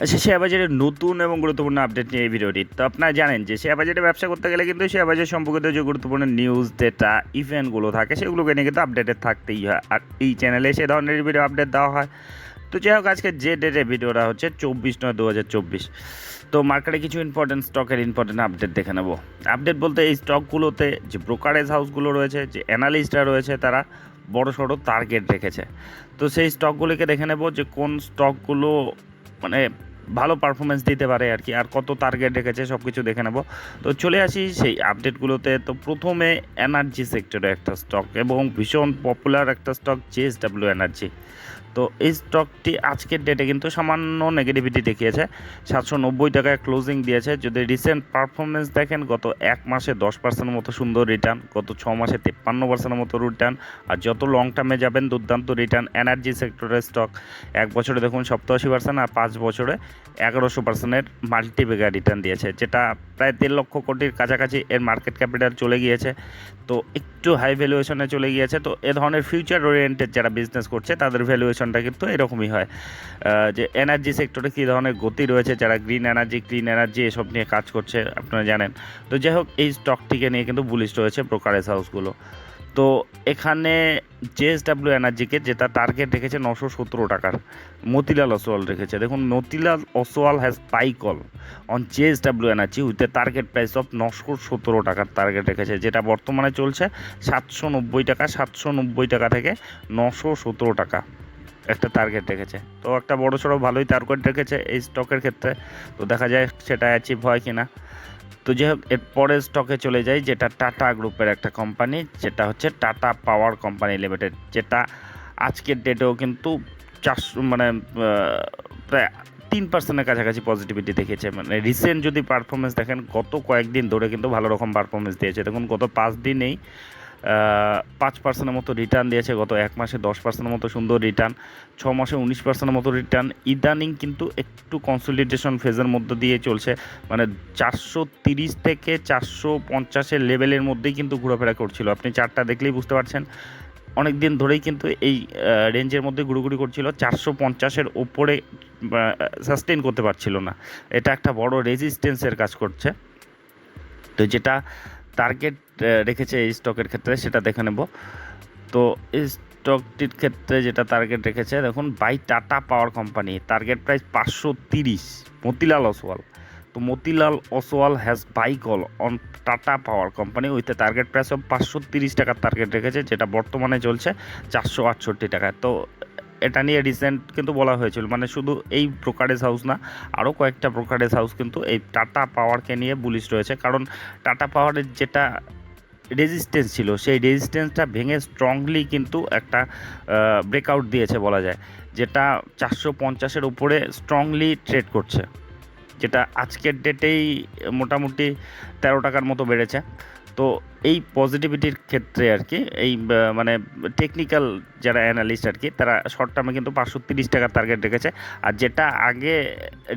আচ্ছা শেয়ার বাজারের নতুন এবং গুরুত্বপূর্ণ আপডেট নিয়ে এই ভিডিওটি। তো আপনারা জানেন যে শেয়ার বাজারে ব্যবসা করতে গেলে কিন্তু শেয়ার বাজার সম্পর্কিত যে গুরুত্বপূর্ণ নিউজ ডেটা ইভেন্টগুলো থাকে, সেগুলোকে নিয়ে কিন্তু আপডেটেড থাকতেই হয়। আর এই চ্যানেলে সে ধরনের ভিডিও আপডেট দেওয়া হয়। তো যাই হোক আজকে যে ডেটে ভিডিওটা হচ্ছে চব্বিশ নয় দু হাজার চব্বিশ। তো মার্কেটে কিছু ইম্পর্টেন্ট স্টকের ইম্পর্টেন্ট আপডেট দেখে নেব। আপডেট বলতে এই স্টকগুলোতে যে ব্রোকারেজ হাউসগুলো রয়েছে, যে অ্যানালিস্টরা রয়েছে, তারা বড় সড়ো টার্গেট রেখেছে। তো সেই স্টকগুলিকে দেখে নেব যে কোন স্টকগুলো মানে ভালো পারফরমেন্স দিতে পারে আর কি, আর কত টার্গেট রেখেছে সব কিছু দেখে নেব। তো চলে আসি সেই আপডেটগুলোতে তো প্রথমে এনার্জি সেক্টরে একটা স্টক এবং ভীষণ পপুলার একটা স্টক জেএসডাব্লিউ এনার্জি তো এই স্টকটি আজকের ডেটে কিন্তু সামান্য নেগেটিভিটি দেখিয়েছে। সাতশো নব্বই টাকায় ক্লোজিং দিয়েছে। যদি রিসেন্ট পারফরমেন্স দেখেন, গত এক মাসে দশ পার্সেন্টের মতো সুন্দর রিটার্ন গত ছ মাসে তেপ্পান্ন পার্সেন্টের মতো রিটার্ন আর যত লং টার্মে যাবেন, দুর্দান্ত রিটার্ন এনার্জি সেক্টরের স্টক এক বছরে দেখুন সপ্তাশি পার্সেন্ট আর পাঁচ বছরে এগারোশো পার্সেন্টের মাল্টিবেগার রিটার্ন দিয়েছে, যেটা প্রায় দেড় লক্ষ কোটির কাছাকাছি এর মার্কেট ক্যাপিটাল চলে গিয়েছে। তো একটু হাই ভ্যালুয়েশনে চলে গিয়েছে। তো এ ধরনের ফিউচার ওরিয়েন্টেড যারা বিজনেস করছে, তাদের ভ্যালুয়েশনটা কিন্তু এরকমই হয়। যে এনার্জি সেক্টরে কী ধরনের গতি রয়েছে, যারা গ্রিন এনার্জি ক্লিন এনার্জি এসব নিয়ে কাজ করছে, আপনারা জানেন। তো যাই হোক, এই স্টকটিকে নিয়ে কিন্তু বুলিশ রয়েছে ব্রোকারেজ হাউসগুলো তো এখানে জেএসডাব্লিউ এনার্জিকে যেটা টার্গেট রেখেছে নশো সতেরো টাকার, মতিলাল অসওয়াল রেখেছে। দেখুন, Motilal Oswal has buy call on JSW energy with the target price of নশো সতেরো টাকার টার্গেট রেখেছে, যেটা বর্তমানে চলছে সাতশো নব্বই টাকা, সাতশো নব্বই টাকা থেকে নশো সতেরো টাকা। একটা টার্গেট রেখেছে। তো একটা বড় সড়ো ভালোই টার্গেট রেখেছে এই স্টকের ক্ষেত্রে। তো দেখা যায় সেটা অ্যাচিভ হয় কি না তো যাই হোক এর স্টকে চলে যাই, যেটা টাটা গ্রুপের একটা কোম্পানি যেটা হচ্ছে টাটা পাওয়ার কোম্পানি লিমিটেড যেটা আজকের ডেটেও কিন্তু চারশো মানে প্রায় তিন পার্সেন্টের কাছাকাছি পজিটিভিটি দেখেছে মানে রিসেন্ট যদি পারফরমেন্স দেখেন, গত কয়েকদিন ধরে কিন্তু ভালো রকম পারফরমেন্স দিয়েছে। দেখুন, গত পাঁচ দিনেই পাঁচ পার্সেন্টের মতো রিটার্ন দিয়েছে গত এক মাসে, দশ পার্সেন্টের মতো সুন্দর রিটার্ন ছ মাসে উনিশ পার্সেন্টের মতো রিটার্ন ইদানিং কিন্তু একটু কনসলিডেশন ফেজের মধ্যে দিয়ে চলছে। মানে চারশো তিরিশ থেকে চারশো পঞ্চাশের লেভেলের মধ্যেই কিন্তু ঘোরাফেরা করছিল। আপনি চারটা দেখলেই বুঝতে পারছেন। অনেক দিন ধরেই কিন্তু এই রেঞ্জের মধ্যে ঘুরোঘুরি করছিল। চারশো পঞ্চাশের ওপরে সাস্টেন করতে পারছিল না। এটা একটা বড় রেজিস্ট্যান্সের কাজ করছে। তো যেটা টার্গেট রেখেছে এই স্টকের ক্ষেত্রে, সেটা দেখে নেব। তো এই স্টকটির ক্ষেত্রে যেটা টার্গেট রেখেছে, দেখুন buy Tata power company target price পাঁচশো তিরিশ, মতিলাল অসওয়াল। তো Motilal Oswal has buy call on Tata power company with target price of পাঁচশো তিরিশ টাকার টার্গেট রেখেছে, যেটা বর্তমানে চলছে চারশো আটষট্টি টাকায়। তো এটা নিয়ে রিসেন্ট কিন্তু বলা হয়েছিল। মানে শুধু এই ব্রোকারেজ হাউস না আরও কয়েকটা ব্রোকারেজ হাউস কিন্তু এই টাটা পাওয়ারকে নিয়ে বুলিশ রয়েছে। কারণ টাটা পাওয়ারের যেটা রেজিস্ট্যান্স ছিল, সেই রেজিস্ট্যান্সটা ভেঙে স্ট্রংলি কিন্তু একটা ব্রেকআউট দিয়েছে বলা যায়। যেটা চারশো পঞ্চাশের উপরে স্ট্রংলি ট্রেড করছে। যেটা আজকের ডেটেই মোটামুটি তেরো টাকার মতো বেড়েছে। তো এই পজিটিভিটির ক্ষেত্রে আর কি, এই মানে টেকনিক্যাল যারা অ্যানালিস্ট আর কি, তারা শর্ট টার্মে কিন্তু পাঁচশো তিরিশ টাকার টার্গেট রেখেছে। আর যেটা আগে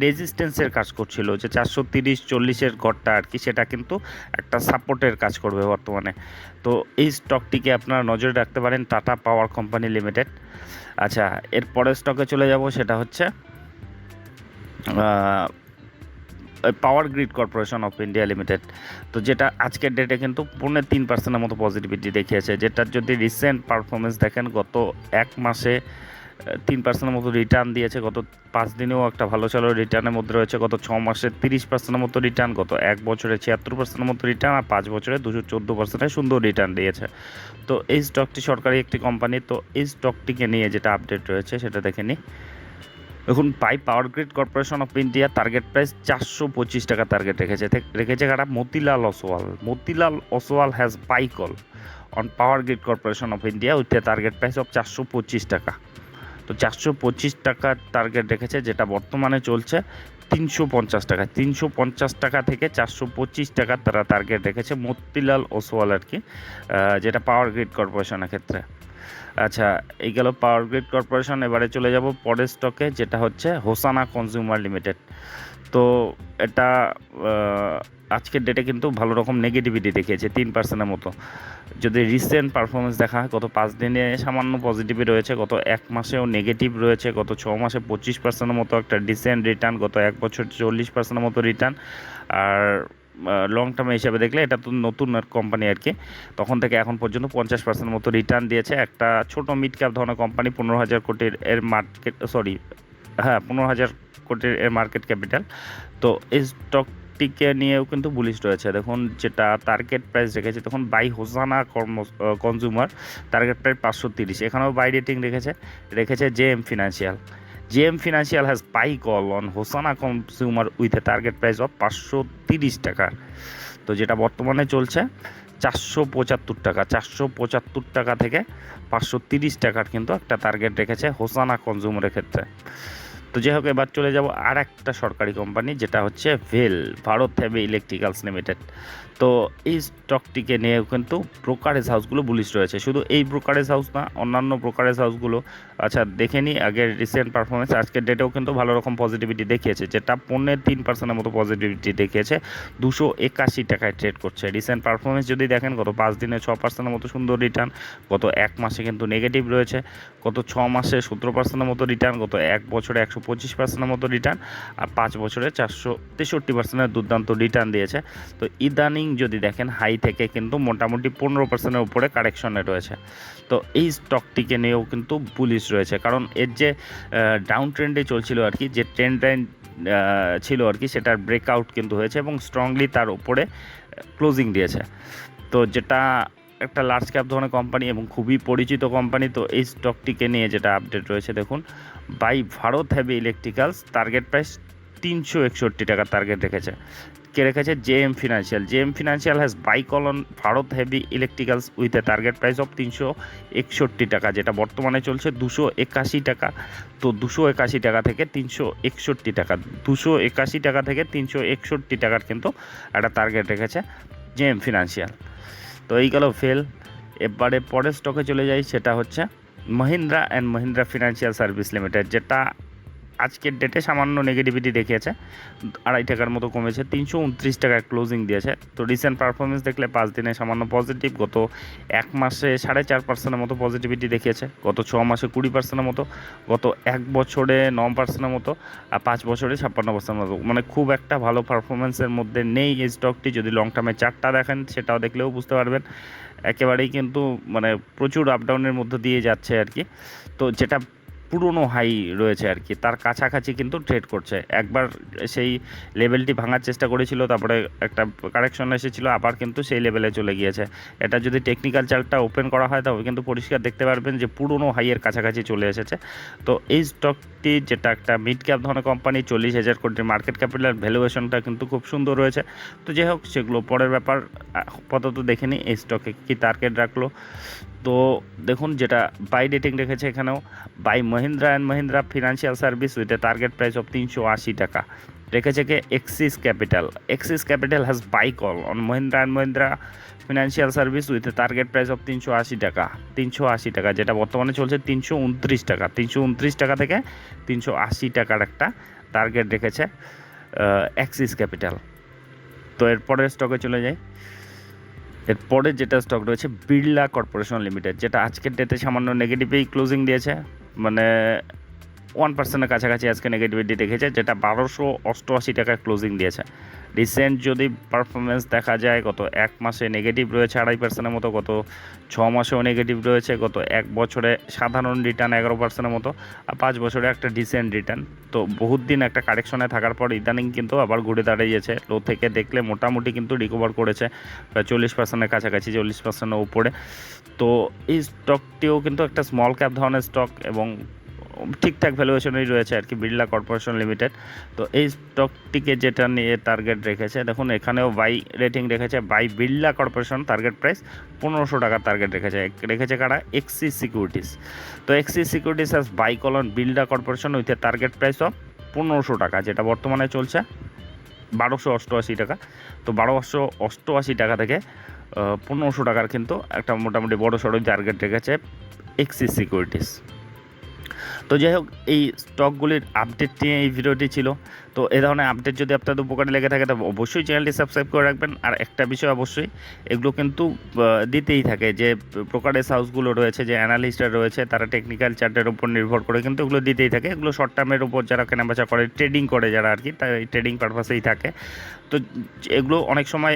রেজিস্ট্যান্সের কাজ করছিল, যে চারশো তিরিশ, চল্লিশের ঘরটা আর কি, সেটা কিন্তু একটা সাপোর্টের কাজ করবে বর্তমানে। তো এই স্টকটিকে আপনারা নজরে রাখতে পারেন টাটা পাওয়ার কোম্পানি লিমিটেড আচ্ছা এর পরের স্টকে চলে যাব, সেটা হচ্ছে power grid corporation of India limited তো যেটা আজকের ডেটে কিন্তু পৌনে তিন পার্সেন্টের মতো পজিটিভিটি দেখিয়েছে। যেটা যদি রিসেন্ট পারফরমেন্স দেখেন, গত এক মাসে তিন পার্সেন্টের মতো রিটার্ন দিয়েছে। গত পাঁচ দিনেও একটা ভালো চলো রিটার্নের মধ্যে রয়েছে। গত ছ মাসে তিরিশ পার্সেন্টের মতো রিটার্ন গত এক বছরে ছিয়াত্তর পার্সেন্টের মতো রিটার্ন আর পাঁচ বছরে দুশো চোদ্দ পার্সেন্টের সুন্দর রিটার্ন দিয়েছে। তো এই স্টকটি সরকারি একটি কোম্পানি তো এই স্টকটিকে নিয়ে যেটা আপডেট রয়েছে, সেটা দেখে নিই। দেখুন buy power grid corporation of India target price চারশো পঁচিশ টাকা টার্গেট রেখেছে। রেখেছে কারা? Motilal Oswal. Motilal Oswal has buy call on power grid corporation of India with target price of চারশো পঁচিশ টাকা। তো চারশো পঁচিশ টাকা টার্গেট রেখেছে, যেটা বর্তমানে চলছে তিনশো পঞ্চাশ টাকা। তিনশো পঞ্চাশ টাকা থেকে চারশো পঁচিশ টাকা তারা টার্গেট রেখেছে মতিলাল ওসওয়াল আর কি যেটা পাওয়ার গ্রিড কর্পোরেশনের ক্ষেত্রে। আচ্ছা এই গেল পাওয়ার গ্রিড কর্পোরেশন এবারে চলে যাব পরের স্টকে যেটা হচ্ছে হোসানা কনজিউমার লিমিটেড তো এটা আজকের ডেটে কিন্তু ভালো রকম নেগেটিভিটি দেখিয়েছে, তিন পার্সেন্টের মতো। যদি রিসেন্ট পারফরমেন্স দেখা হয়, গত পাঁচ দিনে সামান্য পজিটিভই রয়েছে, গত এক মাসেও নেগেটিভ রয়েছে, গত ছ মাসে পঁচিশ পার্সেন্টের মতো একটা ডিসেন্ট রিটার্ন গত এক বছর চল্লিশ পার্সেন্টের মতো রিটার্ন আর লং টার্মে হিসাবে দেখলে এটা তো নতুন কোম্পানি আর কি। তখন থেকে এখন পর্যন্ত পঞ্চাশ পার্সেন্ট মতো রিটার্ন দিয়েছে। একটা ছোট মিড ক্যাপ ধরনের কোম্পানি পনেরো হাজার কোটির এর মার্কেট সরি হ্যাঁ পনেরো হাজার কোটির এর মার্কেট ক্যাপিটাল তো এই স্টকটিকে নিয়েও কিন্তু বুলিশ রয়েছে। দেখুন, যেটা টার্গেট প্রাইস রেখেছে, তখন বাই হোসানা কর্ম কনজিউমার টার্গেট প্রাইস পাঁচশো তিরিশ। এখানেও বাই রেটিং রেখেছে রেখেছে J M financial JM financial has buy call on হোসানা consumer with a target price of পাঁচশো তিরিশ টাকা। তো যেটা বর্তমানে চলছে, চারশো পঁচাত্তর টাকা, চারশো পঁচাত্তর টাকা থেকে পাঁচশো তিরিশ টাকার কিন্তু একটা টার্গেট রেখেছে হোসানা কনজিউমারের ক্ষেত্রে। তো যাই হোক, এবার চলে যাব আর একটা সরকারি কোম্পানি, যেটা হচ্ছে ভেল ভারত হেভি ইলেকট্রিক্যালস লিমিটেড তো এই স্টকটিকে নিয়েও কিন্তু ব্রোকারেজ হাউসগুলো বুলিশ রয়েছে। শুধু এই ব্রোকারেজ হাউস না, অন্যান্য ব্রোকারেজ হাউসগুলো আচ্ছা দেখে নিই আগের রিসেন্ট পারফরমেন্স আজকের ডেটেও কিন্তু ভালো রকম পজিটিভিটি দেখিয়েছে, যেটা পণ্যের তিন পার্সেন্টের মতো পজিটিভিটি দেখিয়েছে, দুশো একাশি টাকায় ট্রেড করছে। রিসেন্ট পারফরমেন্স যদি দেখেন, গত পাঁচ দিনে ছ পার্সেন্টের মতো সুন্দর রিটার্ন গত এক মাসে কিন্তু নেগেটিভ রয়েছে, গত ছ মাসে সতেরো পার্সেন্টের মতো রিটার্ন গত এক বছরে একশো পঁচিশ পার্সেন্টের মতো রিটার্ন আর পাঁচ বছরে চারশো তেষট্টি পার্সেন্টের দুর্দান্ত রিটার্ন দিয়েছে। তো ইদানিং যদি দেখেন হাই থেকে কিন্তু মোটামুটি পনেরো পার্সেন্টের উপরে কারেকশনে রয়েছে। তো এই স্টকটিকে নিয়েও কিন্তু পুলিশ রয়েছে। কারণ এর যে ডাউন ট্রেন্ডে চলছিল আর কি, যে ট্রেন্ড লাইন ছিল আর কি, সেটার ব্রেকআউট কিন্তু হয়েছে এবং স্ট্রংলি তার উপরে ক্লোজিং দিয়েছে। তো যেটা একটা লার্জ ক্যাপ ধরনের কোম্পানি এবং খুবই পরিচিত কোম্পানি তো এই স্টকটিকে নিয়ে যেটা আপডেট রয়েছে, দেখুন buy Bharat heavy electricals target price তিনশো একষট্টি টাকার টার্গেট রেখেছে। কে রেখেছে? J M financial. J M financial has buy call on Bharat heavy electricals with a target price of তিনশো একষট্টি টাকা, যেটা বর্তমানে চলছে দুশো একাশি টাকা। তো দুশো একাশি টাকা থেকে তিনশো একষট্টি টাকা, দুশো একাশি টাকা থেকে তিনশো একষট্টি টাকার কিন্তু একটা টার্গেট রেখেছে জে এম ফিনান্সিয়াল। তো এই গেল ফেল এবারে পরের স্টকে চলে যাই, সেটা হচ্ছে Mahindra and Mahindra financial service limited যেটা আজকের ডেটে সামান্য নেগেটিভিটি দেখিয়েছে। আড়াই টাকার মতো কমেছে, তিনশো উনত্রিশ টাকায় ক্লোজিং দিয়েছে। তো রিসেন্ট পারফরমেন্স দেখলে পাঁচ দিনে সামান্য পজিটিভ গত এক মাসে সাড়ে চার পার্সেন্টের মতো পজিটিভিটি দেখিয়েছে, গত ছ মাসে কুড়ি পার্সেন্টের মতো, গত এক বছরে ন পার্সেন্টের মতো, আর পাঁচ বছরে ছাপ্পান্ন পার্সেন্টের মতো। মানে খুব একটা ভালো পারফরমেন্সের মধ্যে নেই এই স্টকটি যদি লং টার্মে চারটা দেখেন, সেটাও দেখলেও বুঝতে পারবেন। একেবারেই কিন্তু মানে প্রচুর আপডাউনের মধ্যে দিয়ে যাচ্ছে আর কি। তো যেটা পুরনো হাই রয়েছে আর কি। তার কাছাকাছি কিন্তু ট্রেড করছে। একবার সেই লেভেলটি ভাঙার চেষ্টা করেছিল, তারপরে একটা কারেকশন এসেছিল, আবার কিন্তু সেই লেভেলে চলে গিয়েছে। এটা যদি টেকনিক্যাল চার্টটা ওপেন করা হয়, তবে কিন্তু পরিষ্কার দেখতে পারবেন যে পুরনো হাইয়ের কাছাকাছি চলে এসেছে। তো এই স্টকটি যেটা একটা মিড ক্যাপ ধরনের কোম্পানি চল্লিশ হাজার কোটির মার্কেট ক্যাপিটাল ভ্যালুয়েশনটা কিন্তু খুব সুন্দর রয়েছে। তো যাই হোক, সেগুলো পরের ব্যাপার, আপাতত দেখে নিই এই স্টকে কী টার্গেট রাখল। তো দেখুন, যেটা বাই ডেটিং রেখেছে এখানেও buy Mahindra and Mahindra financial service with a target price of তিনশো আশি টাকা রেখেছে কে Axis capital Axis capital has buy call on Mahindra and Mahindra financial service with target price of তিনশো আশি টাকা তিনশো আশি টাকা যেটা বর্তমানে চলছে তিনশো উনত্রিশ টাকা তিনশো উনত্রিশ টাকা থেকে তিনশো আশি টাকার একটা টার্গেট রেখেছে অ্যাক্সিস ক্যাপিটাল তো এরপরের স্টকে চলে যাই এরপরে যেটা স্টক রয়েছে বিড়লা কর্পোরেশন লিমিটেড যেটা আজকের ডেটে সামান্য নেগেটিভেই ক্লোজিং দিয়েছে। মানে ওয়ান পার্সেন্টের কাছাকাছি আজকে নেগেটিভিটি দেখেছে, যেটা বারোশো অষ্টআশি টাকায় ক্লোজিং দিয়েছে। রিসেন্ট যদি পারফরমেন্স দেখা যায়, গত এক মাসে নেগেটিভ রয়েছে আড়াই পার্সেন্টের মতো, গত ছ মাসেও নেগেটিভ রয়েছে, গত এক বছরে সাধারণ রিটার্ন এগারো পার্সেন্টের মতো, আর পাঁচ বছরে একটা ডিসেন্ট রিটার্ন তো বহুত দিন একটা কারেকশনে থাকার পর ইদানিং কিন্তু আবার ঘুরে দাঁড়িয়েছে। লো থেকে দেখলে মোটামুটি কিন্তু রিকভার করেছে, প্রায় চল্লিশ পার্সেন্টের কাছাকাছি, চল্লিশ পার্সেন্টের উপরে। তো এই স্টকটিও কিন্তু একটা স্মল ক্যাপ ধরনের স্টক এবং ঠিকঠাক ভ্যালুয়েশনই রয়েছে আর কি বিড়লা কর্পোরেশন লিমিটেড তো এই স্টকটিকে যেটা নিয়ে টার্গেট রেখেছে, দেখুন এখানেও বাই রেটিং রেখেছে buy Birla corporation target price পনেরোশো টাকার টার্গেট রেখেছে। রেখেছে কারা? এক্সিস সিকিউরিটিস তো Axis securities as buy call on Birla corporation with a target price of পনেরোশো টাকা, যেটা বর্তমানে চলছে বারোশো অষ্টআশি টাকা। তো বারোশো অষ্টআশি টাকা থেকে পনেরোশো টাকার কিন্তু একটা মোটামুটি বড় সড়ো টার্গেট রেখেছে এক্সিস সিকিউরিটিস তো যাই হোক এই স্টকগুলির আপডেট নিয়ে এই ভিডিওটি ছিল। তো এ ধরনের আপডেট যদি আপনাদের উপকারে লেগে থাকে, তবে অবশ্যই চ্যানেলটি সাবস্ক্রাইব করে রাখবেন। আর একটা বিষয় অবশ্যই, এগুলো কিন্তু দিতেই থাকে যে প্রকারেস হাউসগুলো রয়েছে, যে অ্যানালিস্টরা রয়েছে, তারা টেকনিক্যাল চার্টের উপর নির্ভর করে কিন্তু এগুলো দিতেই থাকে। এগুলো শর্ট টার্মের উপর যারা কেনাবেচা করে ট্রেডিং করে যারা আর কি তাই ট্রেডিং পারপাসেই থাকে। তো এগুলো অনেক সময়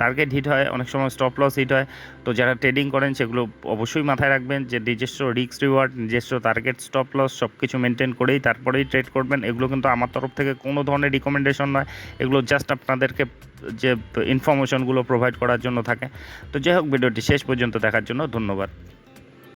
টার্গেট হিট হয়, অনেক সময় স্টপ লস হিট হয়। তো যারা ট্রেডিং করেন, সেগুলো অবশ্যই মাথায় রাখবেন যে, নিজস্ব রিস্ক রিওয়ার্ড নিজস্ব টার্গেট স্টপ লস সব কিছু মেনটেন করেই তারপরেই ট্রেড করবেন। এগুলো কিন্তু আমার তরফ থেকে কোনো ধরনের রিকমেন্ডেশন নয়। এগুলো জাস্ট আপনাদেরকে যে ইনফরমেশনগুলো প্রোভাইড করার জন্য থাকে। তো যাই হোক, ভিডিওটি শেষ পর্যন্ত দেখার জন্য ধন্যবাদ।